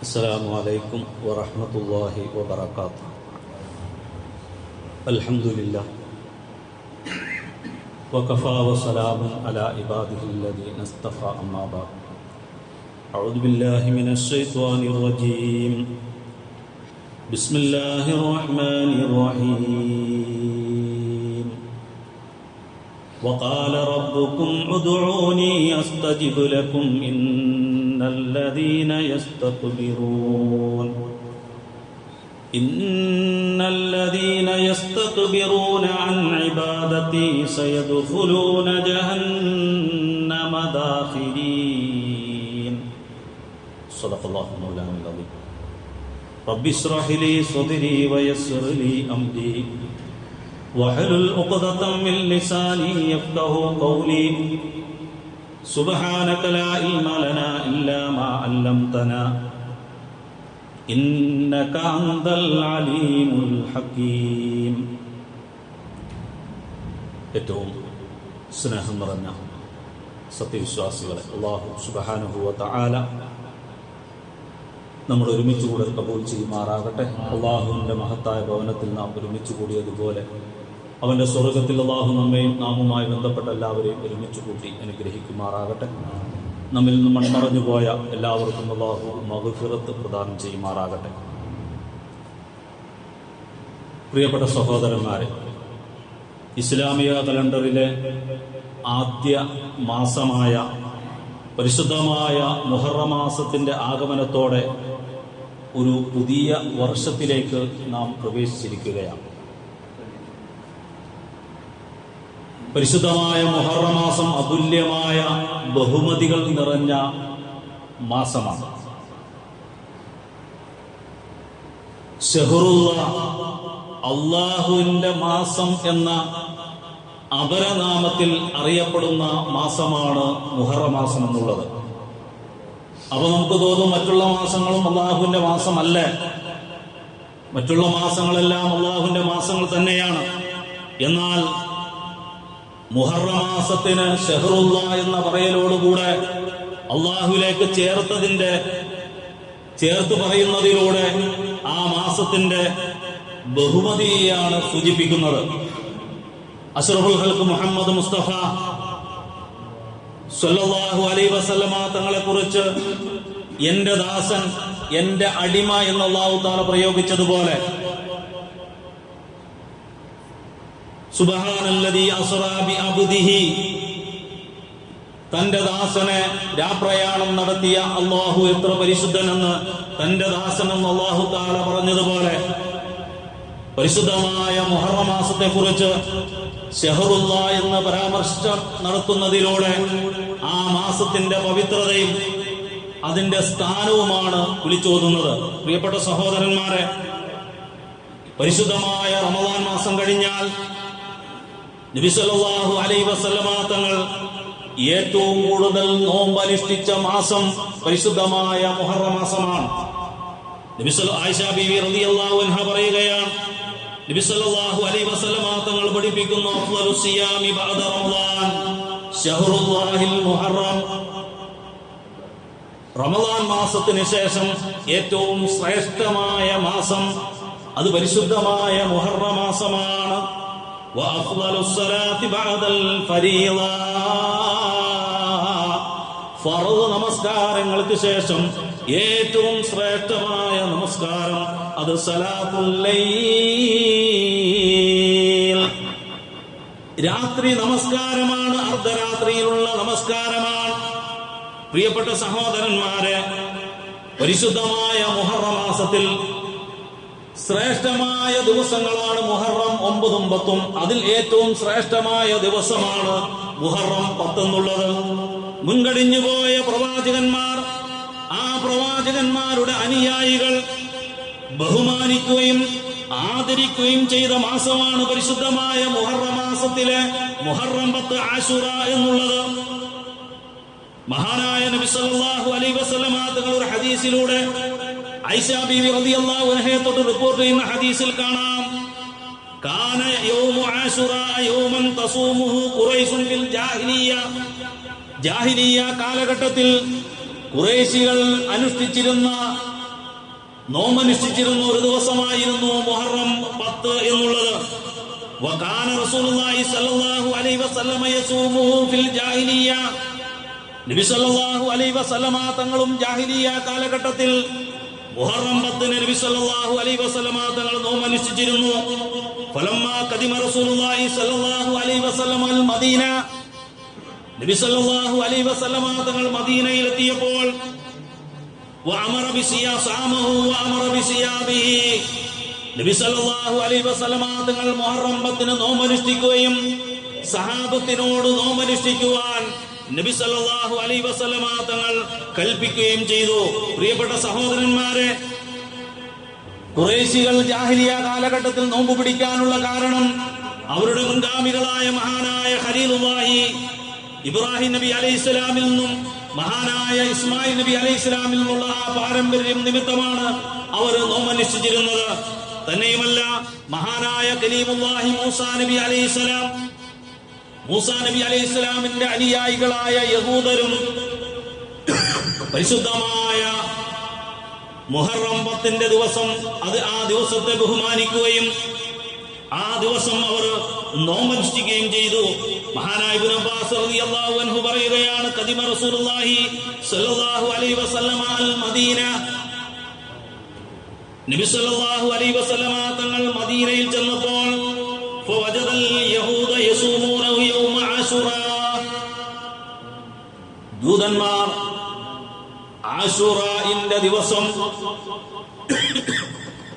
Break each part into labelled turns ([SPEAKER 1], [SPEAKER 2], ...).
[SPEAKER 1] السلام عليكم ورحمة الله وبركاته. الحمد لله. وكفى وسلام على عباده الذين اصطفى أما بعد. أعوذ بالله من الشيطان الرجيم. بسم الله الرحمن الرحيم. وقال ربكم ادعوني أستجب لكم ان الذين يستكبرون ان الذين يستكبرون عن عبادتي سيدخلون جهنم داخرين. صدق الله مولانا العظيم. رب اشرح لي صدري ويسر لي أمري. واحلل عقدة من لساني يفقه قولي. سبحانك لا علم لنا إلا ما علمتنا إنك أنت العليم الحكيم ഏറ്റവും സ്നേഹം നിറഞ്ഞ സത്യവിശ്വാസികളെ അള്ളാഹു സുബഹാനുഭൂവ ആല നമ്മൾ ഒരുമിച്ച് കൂടെ കബൂൽ ചെയ്യുമാറാകട്ടെ അള്ളാഹുവിൻ്റെ മഹത്തായ ഭവനത്തിൽ നാം ഒരുമിച്ച് കൂടിയതുപോലെ അവന്റെ സ്വർഗത്തിൽ അള്ളാഹു നമ്മയും നാമുമായി ബന്ധപ്പെട്ട എല്ലാവരെയും ഒരുമിച്ച് കൂട്ടി അനുഗ്രഹിക്കുമാറാകട്ടെ. നമ്മിൽ നിന്ന് മൺമറഞ്ഞു പോയ എല്ലാവർക്കും അള്ളാഹു മഹുഫിറത്ത് പ്രദാനം ചെയ്യുമാറാകട്ടെ. പ്രിയപ്പെട്ട സഹോദരന്മാരെ ഇസ്ലാമിക കലണ്ടറിലെ ആദ്യ മാസമായ പരിശുദ്ധമായ മുഹറമാസത്തിന്റെ ആഗമനത്തോടെ ഒരു പുതിയ വർഷത്തിലേക്ക് നാം പ്രവേശിച്ചിരിക്കുകയാണ്. പരിശുദ്ധമായ മുഹറമാസം അതുല്യമായ ബഹുമതികൾ നിറഞ്ഞ മാസമാണ്. ഷെഹറുള്ള അള്ളാഹുവിന്റെ മാസം എന്ന അപരനാമത്തിൽ അറിയപ്പെടുന്ന മാസമാണ് മുഹറമാസം എന്നുള്ളത്. അപ്പൊ നമുക്ക് തോന്നും മറ്റുള്ള മാസങ്ങളും അള്ളാഹുവിന്റെ മാസമല്ല. മറ്റുള്ള മാസങ്ങളെല്ലാം അള്ളാഹുവിന്റെ മാസങ്ങൾ തന്നെയാണ്. എന്നാൽ മുഹറമാസത്തിന് ഷെഹറുല്ല എന്ന പറയലോടുകൂടെ അള്ളാഹുലേക്ക് ചേർത്തതിന്റെ ചേർത്ത് പറയുന്നതിലൂടെ ആ മാസത്തിന്റെ ബഹുമതിയാണ് സൂചിപ്പിക്കുന്നത്. അഷ്റഫുൽ ഹൽക്ക് മുഹമ്മദ് മുസ്തഫ സല്ലല്ലാഹു അലൈ വസല്ലമ തങ്ങളെ കുറിച്ച് എന്റെ ദാസൻ എന്റെ അടിമ എന്ന് അള്ളാഹു താല പ്രയോഗിച്ചതുപോലെ തന്റെ ദാസനെ രാപ്രയാണം നടത്തിയ അള്ളാഹു എത്ര പരിശുദ്ധനെന്ന് തന്റെ ദാസൻ എന്ന് അള്ളാഹു താല പറഞ്ഞതുപോലെ പരിശുദ്ധമായ മുഹറമാസത്തെ കുറിച്ച് ഷെഹറുല്ല എന്ന് പരാമർശ നടത്തുന്നതിലൂടെ ആ മാസത്തിന്റെ പവിത്രതയും അതിന്റെ സ്ഥാനവുമാണ് വിളിച്ചോതുന്നത്. പ്രിയപ്പെട്ട സഹോദരന്മാരെ പരിശുദ്ധമായ റമദാൻ മാസം കഴിഞ്ഞാൽ നബിസല്ലാഹു അലൈ വസല്ലമ തങ്ങൾ ഏറ്റവും കൂടുതൽ നോമ്പനുഷ്ഠിച്ച മാസം പരിശുദ്ധമായ മുഹറ മാസമാണ്. പറയുകയാണ് നബി സല്ലല്ലാഹു അലൈഹി വസല്ലമ തങ്ങൾ പഠിപ്പിക്കുന്നു റമദാൻ മാസത്തിന് ശേഷം ഏറ്റവും ശ്രേഷ്ഠമായ മാസം അത് പരിശുദ്ധമായ മുഹറ മാസമാണ്. വഅഫ്ളലു സ്വലാത്തി ബഅദൽ ഫരീള ഫർദ് നമസ്കാരങ്ങൾക്ക് ശേഷം ഏറ്റവും ശ്രേഷ്ഠമായ നമസ്കാരം അത് സലാത്തുല്ലൈൽ രാത്രി നമസ്കാരമാണ് അർദ്ധരാത്രിയിലുള്ള നമസ്കാരമാണ്. പ്രിയപ്പെട്ട സഹോദരന്മാരെ പരിശുദ്ധമായ മുഹറം മാസത്തിൽ ശ്രേഷ്ഠമായ ദിവസങ്ങളാണ് മുഹറം ഒമ്പതും പത്തും അതിൽ ഏറ്റവും ശ്രേഷ്ഠമായ ദിവസമാണ് മുഹറം പത്തെന്നുള്ളത്. മുൻകടിഞ്ഞു പോയ പ്രവാചകന്മാർ ആ പ്രവാചകന്മാരുടെ അനുയായികൾ ബഹുമാനിക്കുകയും ആദരിക്കുകയും ചെയ്ത മാസമാണ് പരിശുദ്ധമായ മുഹറ മാസത്തിലെ മുഹറം പത്ത് ആശുറ എന്നുള്ളത്. മഹാനായ നബി സല്ലല്ലാഹു അലൈഹി വസല്ലമ തങ്ങളുടെ ഹദീസിലൂടെ ഐഷ ബീവി റളിയല്ലാഹു അൻഹയെ തൊട്ട് റിപ്പോർട്ട് ചെയ്യുന്ന ഹദീസിൽ കാണാം കാന യൗമു ആശുറ യൗമൻ തസൂമുഹു ഖുറൈശുൻ ഫിൽ ജാഹിലിയ്യ ജാഹിലിയ കാലഘട്ടത്തിൽ കുറേശികൾ അനുഷ്ഠിച്ചിരുന്ന നോമനുഷ്ഠിച്ചിരുന്ന ഒരു ദിവസമായിരുന്നു മുഹറം പത്ത് എന്നുള്ളത് وكان رسول الله صلى الله عليه وسلم يصومه في الجاهليه നബി സല്ലല്ലാഹു അലൈഹി വസല്ലമ തങ്ങളും ജാഹിലിയ കാലഘട്ടത്തിൽ മുഹറം നബി സല്ലല്ലാഹു അലൈഹി വസല്ലമ തങ്ങൾ നോമ്പ് അനുഷ്ഠിച്ചിരുന്നു ഖദിമ റസൂലുള്ളാഹി സല്ലല്ലാഹു അലൈഹി മദീന. നബി സല്ലല്ലാഹു അലൈഹി വസല്ലമ തങ്ങൾ വഅമറ വഅമറ നബി സല്ലല്ലാഹു അലൈഹി വസല്ലമ തങ്ങൾ മുഹറം സഹാബത്തിനോട് നോമനുഷ്ഠിക്കുവാൻ നബി സല്ലല്ലാഹു അലൈഹി വസല്ലമ തങ്ങൾ കൽപ്പിക്കുകയും ചെയ്തു. പ്രിയപ്പെട്ട സഹോദരന്മാരെ കുറേശികൾ ജാഹിലിയ കാലഘട്ടത്തിൽ നോമ്പ് പിടിക്കാനുള്ള കാരണം അവരുടെ മുൻഗാമികളായ മഹാനായ ഖലീലുള്ളാഹി ഇബ്രാഹിം നബി അലൈഹി ഇസ്ലാമിൽ നിന്നും മഹാനായ ഇസ്മായിൽ നബി അലൈഹി ഇസ്ലാമിൽ നിന്നുള്ള ആ പാരമ്പര്യം നിമിത്തമാണ് അവർ നോമനുഷ്ഠിച്ചിരുന്നത് തന്നെയുമല്ല മഹാനായ കലീമുല്ലാഹി മൂസാ നബി അലൈഹി ഇസ്ലാം മൂസാ നബി അലൈഹി സ്വലാമിന്റെ അനുയായികളായ യഹൂദരും പരിശുദ്ധമായ മുഹറംബത്തിന്റെ ദിവസം അത് ആ ദിവസത്തെ ബഹുമാനിക്കുകയും ആ ദിവസം അവർ നോമനുഷ്ഠിക്കുകയും ചെയ്തു. മഹാനായ അബ്ബാസ് റളിയല്ലാഹു അൻഹു പറയുകയാണ് ഖദിമ റസൂലുള്ളാഹി സ്വല്ലല്ലാഹു അലൈഹി മദീന നബി സ്വല്ലല്ലാഹു അലൈഹി വസല്ലമ തങ്ങൾ മദീനയിൽ ചെന്നപ്പോൾ ഫവജദൽ യഹൂദ യസൂമു ദൂതന്മാർ ആശുറിന്റെ ദിവസം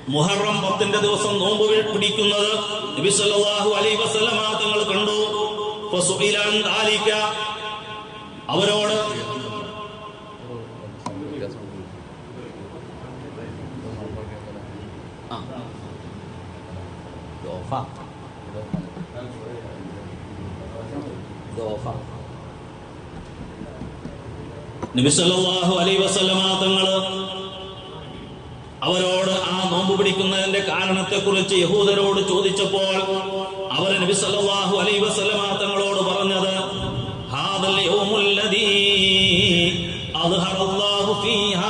[SPEAKER 1] മുഹറം പത്തിന്റെ ദിവസം നോമ്പ് പിടിക്കുന്നത് നബി സല്ലല്ലാഹു അലൈഹി വസല്ലമ തങ്ങൾ കണ്ടു. അവരോട് ദോഫ. ദാലിക അവരോട് നബി സല്ലല്ലാഹു അലൈഹി വസല്ലമ അവരോട് ആ നോമ്പ് പിടിക്കുന്നതിന്റെ കാരണത്തെക്കുറിച്ച് യഹൂദരോട് ചോദിച്ചപ്പോൾ അവർ നബി സല്ലല്ലാഹു അലൈഹി വസല്ലമ തങ്ങളോട് പറഞ്ഞത് ഹാദൽ യൗമുല്ലദീ ലദീ അദ്ഹറല്ലാഹു ഫീഹാ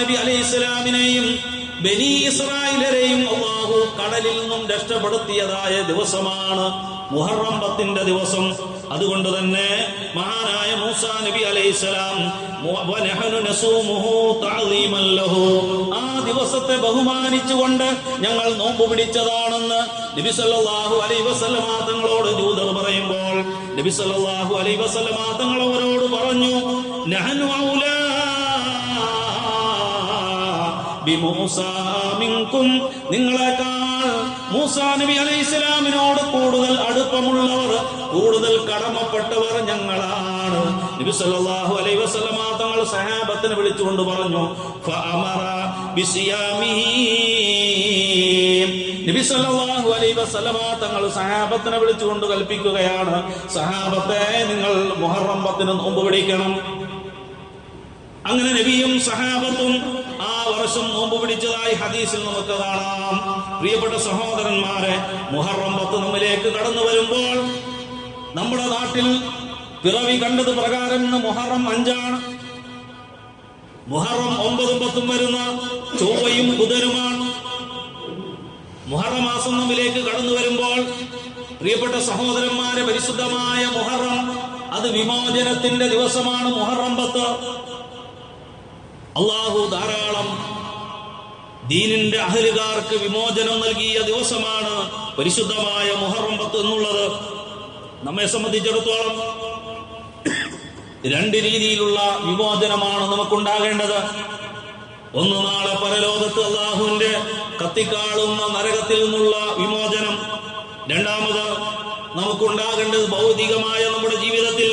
[SPEAKER 1] നബി അലൈഹിസ്സലാമിനെയും ബനി ഇസ്രായേലരെയും അള്ളാഹു കടലിൽ നിന്നും രക്ഷപ്പെടുത്തിയതായ ദിവസമാണ് മുഹറം പത്തിന്റെ ദിവസം. അതുകൊണ്ട് തന്നെ മഹാനായ മൂസാ നബി അലൈഹിസ്സലാം ആ ദിവസത്തെ ബഹുമാനിച്ചുകൊണ്ട് ഞങ്ങൾ നോമ്പ് പിടിച്ചതാണെന്ന് നബി സല്ലല്ലാഹു അലൈഹി വസല്ലമ തങ്ങളോട് ജൂതർ പറയുമ്പോൾ നബി സല്ലല്ലാഹു അലൈഹി വസല്ലമ അവരോട് പറഞ്ഞു നഹനു ഔലാ നിങ്ങളെക്കാൾ മൂസാ നബി അലൈഹി ഇസ്ലാമിനോട് കൂടുതൽ അടുപ്പമുള്ളവർ കൂടുതൽ കടമപ്പെട്ടവർ ഞങ്ങളാണ്. നബി സല്ലല്ലാഹു അലൈഹി വസല്ലമ തങ്ങൾ സഹാബത്തിനെ വിളിച്ചുകൊണ്ട് പറഞ്ഞു ഫഅമറ ബിസിയാമിഹി നബി സല്ലല്ലാഹു അലൈഹി വസല്ലമ തങ്ങൾ സഹാബത്തിനെ വിളിച്ചുകൊണ്ട് കൽപ്പിക്കുകയാണ് സഹാബത്തെ നിങ്ങൾ മുഹറം പത്തിന് നോമ്പ് പിടിക്കണം അങ്ങനെ നബിയും സഹാബത്തും ആ വർഷം നോമ്പ് പിടിച്ചതായി ഹദീസിൽ നമുക്ക് കാണാം. പ്രിയപ്പെട്ട സഹോദരന്മാരെ മുഹറം പത്ത് നമ്മിലേക്ക് കടന്നു വരുമ്പോൾ നമ്മുടെ നാട്ടിൽ പിറവി കണ്ടത് പ്രകാരം ഇന്ന് മുഹറം അഞ്ചാണ്. മുഹറം ഒമ്പതും പത്തും വരുന്ന ചൊവ്വയും ബുധനുമാണ്. മുഹറമാസം നമ്മിലേക്ക് കടന്നു വരുമ്പോൾ പ്രിയപ്പെട്ട സഹോദരന്മാരെ പരിശുദ്ധമായ മുഹറം അത് വിമോചനത്തിന്റെ ദിവസമാണ് മുഹറം പത്ത്. അള്ളാഹു ധാരാളം ദീനിന്റെ അഹലുകാർക്ക് വിമോചനം നൽകിയ ദിവസമാണ് പരിശുദ്ധമായ മുഹറം പത്ത് എന്നുള്ളത്. നമ്മെ സംബന്ധിച്ചിടത്തോളം രണ്ട് രീതിയിലുള്ള വിമോചനമാണ് നമുക്കുണ്ടാകേണ്ടത്. ഒന്ന് നാളെ പരലോകത്ത് അള്ളാഹുവിന്റെ കത്തിക്കാളുന്ന നരകത്തിൽ നിന്നുള്ള വിമോചനം. രണ്ടാമത് നമുക്കുണ്ടാകേണ്ടത് ഭൗതികമായ നമ്മുടെ ജീവിതത്തിൽ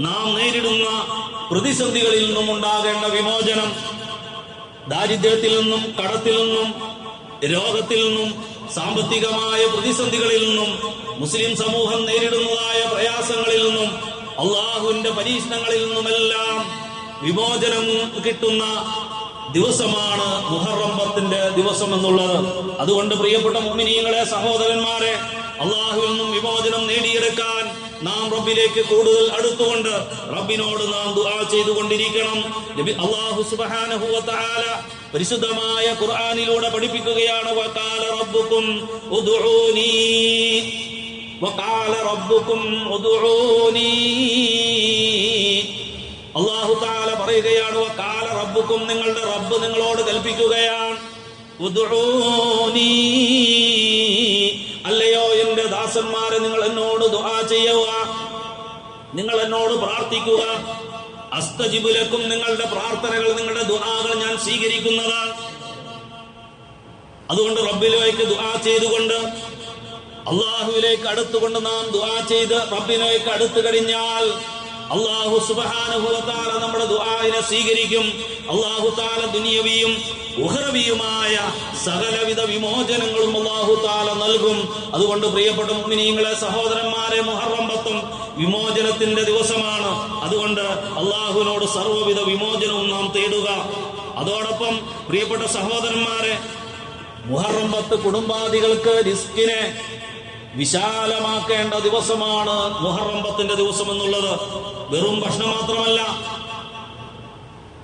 [SPEAKER 1] നാം നേരിടുന്ന പ്രതിസന്ധികളിൽ നിന്നും ഉണ്ടാകേണ്ട വിമോചനം ദാരിദ്ര്യത്തിൽ നിന്നും കടത്തിൽ നിന്നും രോഗത്തിൽ നിന്നും സാമ്പത്തികമായ പ്രതിസന്ധികളിൽ നിന്നും മുസ്ലിം സമൂഹം നേരിടുന്നതായ പ്രയാസങ്ങളിൽ നിന്നും അള്ളാഹുവിന്റെ പരീക്ഷണങ്ങളിൽ നിന്നുമെല്ലാം വിമോചനം കിട്ടുന്ന ദിവസമാണ് മുഹറം പത്തിന്റെ ദിവസം എന്നുള്ളത്. അതുകൊണ്ട് പ്രിയപ്പെട്ട മുഅ്മിനീങ്ങളെ സഹോദരന്മാരെ അള്ളാഹുവിൽ നിന്നും വിമോചനം നേടിയെടുക്കാൻ നാം റബ്ബിലേക്ക് കൂടുതൽ അടുത്തുകൊണ്ട് റബ്ബിനോട് നാം ദുആ ചെയ്തുകൊണ്ടിരിക്കണം. അല്ലാഹു സുബ്ഹാനഹു വ തആല പരിശുദ്ധമായ ഖുർആനിലൂടെ പഠിപ്പിക്കുകയാണ് വഖാല റബ്ബുക്കും ഉദ്ഉനി വഖാല റബ്ബുക്കും ഉദ്ഉനി അല്ലാഹു തആല പറയുകയാണ് വഖാല റബ്ബുക്കും നിങ്ങളുടെ റബ്ബ് നിങ്ങളോട് കൽപ്പിക്കുകയാണ്. എന്റെ ദാസന്മാരെ നിങ്ങൾ എന്നോട് ദുആ ചെയ്യുക. നിങ്ങൾ എന്നോട് പ്രാർത്ഥിക്കുക. അസ്തജിബുലക്കും നിങ്ങളുടെ പ്രാർത്ഥനകൾ നിങ്ങളുടെ ദുആകൾ ഞാൻ സ്വീകരിക്കുന്നതാണ് അതുകൊണ്ട് റബ്ബിലേക്ക് ദുആ ചെയ്തുകൊണ്ട് അള്ളാഹുവിലേക്ക് അടുത്തുകൊണ്ട് നാം ദുആ ചെയ്ത് റബ്ബിലേക്ക് അടുത്തു കഴിഞ്ഞാൽ അള്ളാഹു സുബാനുഭവത്താല നമ്മുടെ ദുആനെ സ്വീകരിക്കും. അള്ളാഹു താല ദുനിയവിയും ഉഹറവിയുമായ സകലവിധ വിമോചനങ്ങളും അള്ളാഹു താല നൽകും. അതുകൊണ്ട് പ്രിയപ്പെട്ട മുഅ്മിനീങ്ങളെ സഹോദരന്മാരെ മുഹറം പത്തും വിമോചനത്തിന്റെ ദിവസമാണ്. അതുകൊണ്ട് അള്ളാഹുവിനോട് സർവവിധ വിമോചനവും നാം തേടുക. അതോടൊപ്പം പ്രിയപ്പെട്ട സഹോദരന്മാരെ മുഹറം പത്ത് കുടുംബാദികൾക്ക് റിസ്കിനെ വിശാലമാക്കേണ്ട ദിവസമാണ് മുഹറമ്പത്തിന്റെ ദിവസം എന്നുള്ളത് വെറും ഭക്ഷണം മാത്രമല്ല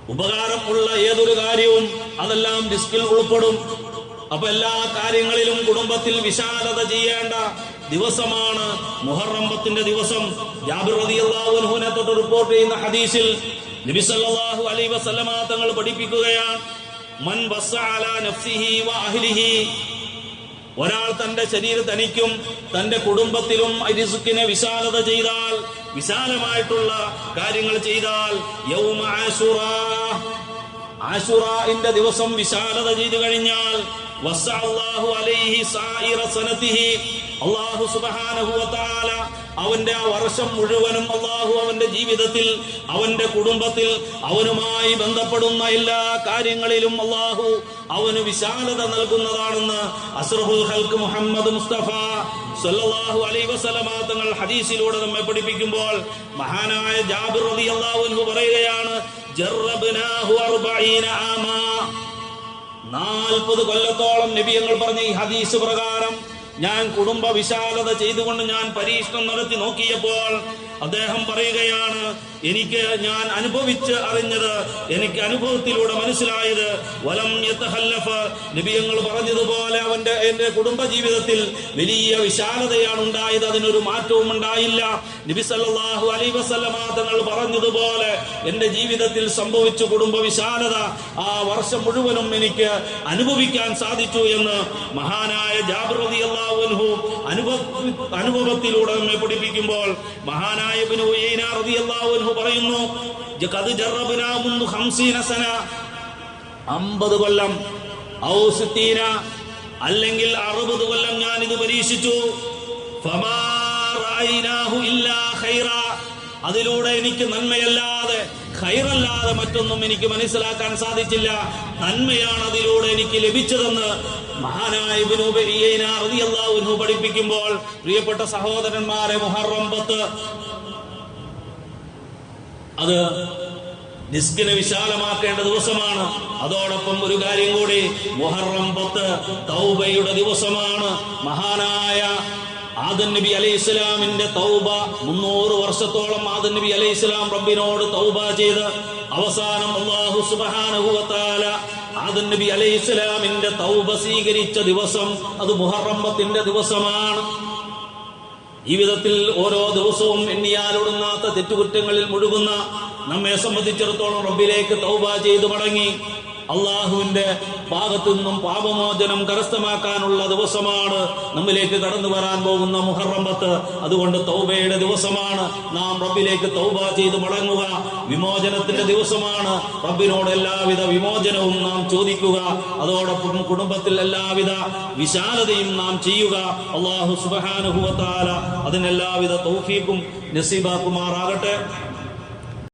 [SPEAKER 1] ഉപകാരമുള്ള ഏതൊരു കാര്യവും അതെല്ലാം ഡിസ്കിൽ ഉൾപ്പെടും. അപ്പൊ എല്ലാ കാര്യങ്ങളിലും കുടുംബത്തിൽ വിശാലത ചെയ്യേണ്ട ദിവസമാണ് മുഹറമ്പത്തിന്റെ ദിവസം. ജാബിർ റിപ്പോർട്ട് ചെയ്യുന്ന ഹദീസിൽ നബി സല്ലല്ലാഹു അലൈഹി വസല്ലമ തങ്ങൾ പഠിപ്പിക്കുകയാണ് മൻ നഫ്സിഹി വ ഒരാൾ തന്റെ ശരീര തനിക്കും തന്റെ കുടുംബത്തിലും റിസുക്കിനെ വിശാലത ചെയ്താൽ വിശാലമായിട്ടുള്ള കാര്യങ്ങൾ ചെയ്താൽ യൗമ ആശുറാ ആശുറാന്റെ ദിവസം വിശാലത ചെയ്തു കഴിഞ്ഞാൽ അള്ളാഹു അല്ലാഹു അലൈഹി അവന്റെ ആ വർഷം മുഴുവനും അള്ളാഹു അവന്റെ ജീവിതത്തിൽ അവന്റെ കുടുംബത്തിൽ അവനുമായി ബന്ധപ്പെടുന്ന എല്ലാ കാര്യങ്ങളിലും അള്ളാഹു അവന് വിശാലത നൽകുന്നതാണെന്ന് ഹൽക്ക് മുഹമ്മദ് മുസ്തഫ സല്ലല്ലാഹു അലൈഹി വസല്ലമ തങ്ങൾ ഹദീസിലൂടെ നമ്മെ പഠിപ്പിക്കുമ്പോൾ മഹാനായ ജാബിർ റളിയല്ലാഹു അൻഹു പറയുകയാണ് ജർറബ്നാഹു അർബഈന ആമാ. നാൽപ്പത് കൊല്ലത്തോളം നബി നബിയങ്ങൾ പറഞ്ഞ ഈ ഹദീസ് പ്രകാരം ഞാൻ കുടുംബ വിശാലത ചെയ്തുകൊണ്ട് ഞാൻ പരീക്ഷണം നടത്തി നോക്കിയപ്പോൾ അദ്ദേഹം പറയുകയാണ് എനിക്ക് ഞാൻ അനുഭവിച്ച് അറിഞ്ഞത് എനിക്ക് അനുഭവത്തിലൂടെ മനസ്സിലായത് വലം നബിയങ്ങൾ പറഞ്ഞതുപോലെ അവന്റെ എന്റെ കുടുംബ ജീവിതത്തിൽ വലിയ വിശാലതയാണ് ഉണ്ടായത് അതിനൊരു മാറ്റവും ഉണ്ടായില്ല. നബി സല്ലാഹു അലൈ വസല്ലമ തങ്ങൾ പറഞ്ഞതുപോലെ എന്റെ ജീവിതത്തിൽ സംഭവിച്ച കുടുംബ വിശാലത ആ വർഷം മുഴുവനും എനിക്ക് അനുഭവിക്കാൻ സാധിച്ചു എന്ന് മഹാനായ ജാബിർ റളിയല്ലാഹു അനുഭവത്തിലൂടെ നമ്മെ പഠിപ്പിക്കുമ്പോൾ മഹാനായ അൻഹു പറയുന്നു ഖദ് ജറബ്നാ മുൻദു 50 സന. 50 കൊല്ലം അല്ലെങ്കിൽ 60 കൊല്ലം ഞാൻ ഇത് പരീക്ഷിച്ചു അതിലൂടെ എനിക്ക് നന്മയല്ലാതെ ഖൈറല്ലാതെ മറ്റൊന്നും എനിക്ക് മനസ്സിലാക്കാൻ സാധിച്ചില്ല. നന്മയാണ് അതിലൂടെ എനിക്ക് ലഭിച്ചതെന്ന് മഹാനായ പഠിപ്പിക്കുമ്പോൾ പ്രിയപ്പെട്ട സഹോദരന്മാരെ മുഹറം പത്ത്. അത് ഡിസ്കിനെ വിശാലമാക്കേണ്ട ദിവസമാണ്. അതോടൊപ്പം ഒരു കാര്യം കൂടി മുഹറം പത്ത് തൗബയുടെ ദിവസമാണ്. മഹാനായ ആദൻ നബി അലൈഹി ഇസ്ലാമിന്റെ തൗബ മുന്നൂറ് വർഷത്തോളം ആദൻ നബി അലൈഹി ഇസ്ലാം റബ്ബിനോട് തൗബ ചെയ്ത് അവസാനം അള്ളാഹു സുബ്ഹാനഹു ആദൻ നബി അലൈഹി ഇസ്ലാമിന്റെ തൗബ സ്വീകരിച്ച ദിവസം അത് മുഹറം പത്തിന്റെ ദിവസമാണ് ജീവിതത്തിൽ ഓരോ ദിവസവും എണ്ണിയാലൊടുങ്ങാത്ത തെറ്റുകുറ്റങ്ങളിൽ മുഴുകുന്ന നമ്മെ സംബന്ധിച്ചിടത്തോളം റബ്ബിലേക്ക് തൗബ ചെയ്തു മടങ്ങി. അള്ളാഹുവിന്റെ ഭാഗത്തു നിന്നും പാപമോചനം കരസ്ഥമാക്കാനുള്ള ദിവസമാണ് നമ്മിലേക്ക് കടന്നു വരാൻ പോകുന്ന മുഹറമ്പത്ത് അതുകൊണ്ട് തൗബയുടെ ദിവസമാണ്. നാം റബ്ബിലേക്ക് തൗബ ചെയ്ത് മടങ്ങുക. വിമോചനത്തിന്റെ ദിവസമാണ്. റബ്ബിനോട് എല്ലാവിധ വിമോചനവും നാം ചോദിക്കുക. അതോടൊപ്പം കുടുംബത്തിൽ എല്ലാവിധ വിശാലതയും നാം ചെയ്യുക. അള്ളാഹു സുബാനുഭവത്താല അതിനെല്ലാവിധ തൗഫീക്കും നസീബാക്കുമാറാകട്ടെ.